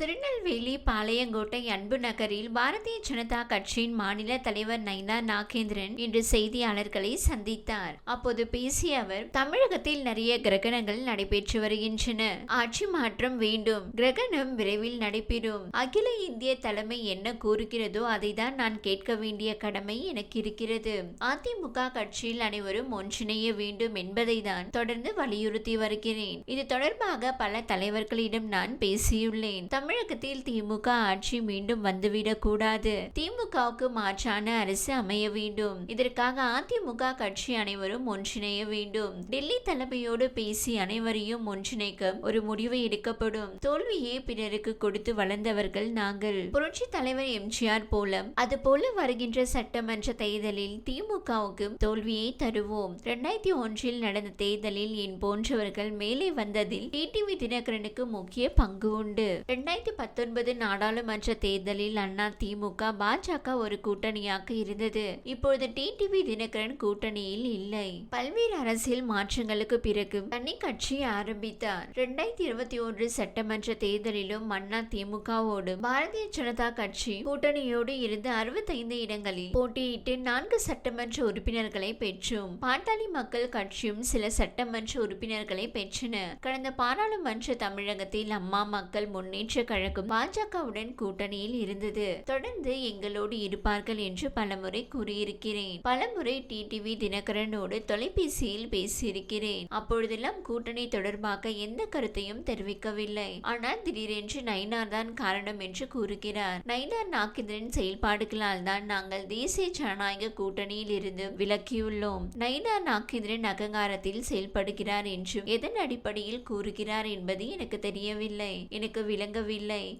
திருநெல்வேலி பாளையங்கோட்டை அன்பு நகரில் பாரதிய ஜனதா கட்சியின் மாநில தலைவர் நைனா நாகேந்திரன் இன்று செய்தியாளர்களை சந்தித்தார். அப்போது பேசிய அவர் தமிழகத்தில் நிறைய கிரகணங்கள் நடைபெற்று வருகின்றன. ஆட்சி மாற்றம் வேண்டும். கிரகணம் விரைவில் நடைபெறும். அகில இந்திய தலைமை என்ன கூறுகிறதோ அதை தான் நான் கேட்க வேண்டிய கடமை எனக்கு இருக்கிறது. அதிமுக கட்சியில் அனைவரும் ஒன்றிணைய வேண்டும் என்பதை தான் தொடர்ந்து வலியுறுத்தி வருகிறேன். இது தொடர்பாக பல தலைவர்களிடம் நான் பேசியுள்ளேன். தமிழ் தமிழகத்தில் திமுக ஆட்சி மீண்டும் வந்துவிடக்கூடாது. திமுகவுக்கு மாற்றான அரசு அமைய வேண்டும். இதற்காக அதிமுக கட்சி அனைவரும் ஒன்றிணைய வேண்டும். டெல்லி தலைமையோடு பேசி அனைவரையும் ஒன்றிணைக்க ஒரு முடிவு எடுக்கப்படும். தோல்வியை பிறருக்கு கொடுத்து வளர்ந்தவர்கள் நாங்கள். புரட்சி தலைவர் எம்ஜிஆர் போல அது போல வருகின்ற சட்டமன்ற தேர்தலில் திமுகவுக்கு தோல்வியை தருவோம். இரண்டாயிரத்தி ஒன்றில் நடந்த தேர்தலில் என் போன்றவர்கள் மேலே வந்ததில் டிடிவி தினகரனுக்கு முக்கிய பங்கு உண்டு. இரண்டாயிரத்தி ரெண்டாயிரத்தி பத்தொன்பது நாடாளுமன்ற தேர்தலில் அண்ணா திமுக பாஜக ஒரு கூட்டணியாக இருந்தது. இப்பொழுது டிடிவி தினகரன் கூட்டணியில் இல்லை. பல்வேறு அரசியல் மாற்றங்களுக்கு பிறகு தனி கட்சியை ஆரம்பித்தார். இரண்டாயிரத்தி இருபத்தி ஒன்று சட்டமன்ற தேர்தலிலும் அண்ணா திமுகவோடு பாரதிய ஜனதா கட்சி கூட்டணியோடு இருந்து அறுபத்தைந்து இடங்களில் போட்டியிட்டு நான்கு சட்டமன்ற உறுப்பினர்களை பெற்றும். பாட்டாளி மக்கள் கட்சியும் சில சட்டமன்ற உறுப்பினர்களை பெற்றன. கடந்த பாராளுமன்ற தமிழகத்தில் அம்மா மக்கள் முன்னேற்ற கழகம் பாஜகவுடன் கூட்டணியில் இருந்தது. தொடர்ந்து எங்களோடு இருப்பார்கள் என்று பலமுறை கூறியிருக்கிறேன். பலமுறை டிடிவி தினகரனோடு தொலைபேசியில் பேசியிருக்கிறேன். அப்பொழுதெல்லாம் கூட்டணி தொடர்பாக எந்த கருத்தையும் தெரிவிக்கவில்லை. ஆனால் திடீரென்று நைனார் தான் காரணம் என்று கூறுகிறார். நைனார் நாகேந்திரன் செயல்பாடுகளால் தான் நாங்கள் தேசிய ஜனநாயக கூட்டணியில் இருந்து விலக்கியுள்ளோம் நைனார் நாகேந்திரன் அகங்காரத்தில் செயல்படுகிறார் என்றும் எதன் அடிப்படையில் கூறுகிறார் என்பது எனக்கு தெரியவில்லை. எனக்கு விளங்கவில்லை.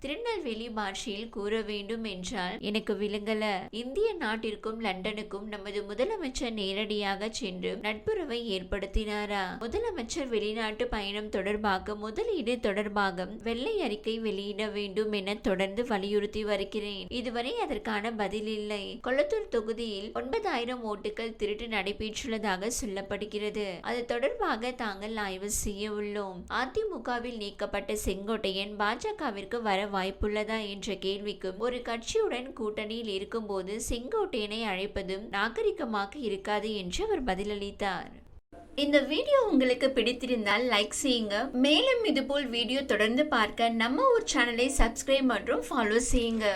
திருநெல்வேலி பாஷையில் கூற வேண்டும் என்றால் எனக்கு விளங்கல இந்திய நாட்டிற்கும் லண்டனுக்கும் நமது முதலமைச்சர் நேரடியாக சென்று நட்புறவை ஏற்படுத்தினாரா? முதலமைச்சர் வெளிநாட்டு பயணம் தொடர்பாக முதலீடு தொடர்பாக வெள்ளை அறிக்கை வெளியிட வேண்டும் என தொடர்ந்து வலியுறுத்தி வருகிறேன். இதுவரை அதற்கான பதில் இல்லை. கொளத்தூர் தொகுதியில் ஒன்பதாயிரம் ஓட்டுகள் திருட்டு நடைபெற்றுள்ளதாக சொல்லப்படுகிறது. அது தொடர்பாக தாங்கள் ஆய்வு செய்ய உள்ளோம். அதிமுகவில் நீக்கப்பட்ட செங்கோட்டையன் இந்தியாவிற்கு வர வாய்ப்புள்ளதா என்ற கேள்விக்கும் ஒரு கட்சியுடன் கூட்டணியில் இருக்கும்போது செங்கோட்டையனை அழைப்பதும் நாகரிகமாக இருக்காது என்று அவர் பதிலளித்தார். இந்த வீடியோ உங்களுக்கு பிடித்திருந்தால் லைக் செய்யுங்க. மேலும் இதுபோல் வீடியோ தொடர்ந்து பார்க்க நம்ம ஒரு சேனலை சப்ஸ்கிரைப் மற்றும் ஃபாலோ செய்யுங்க.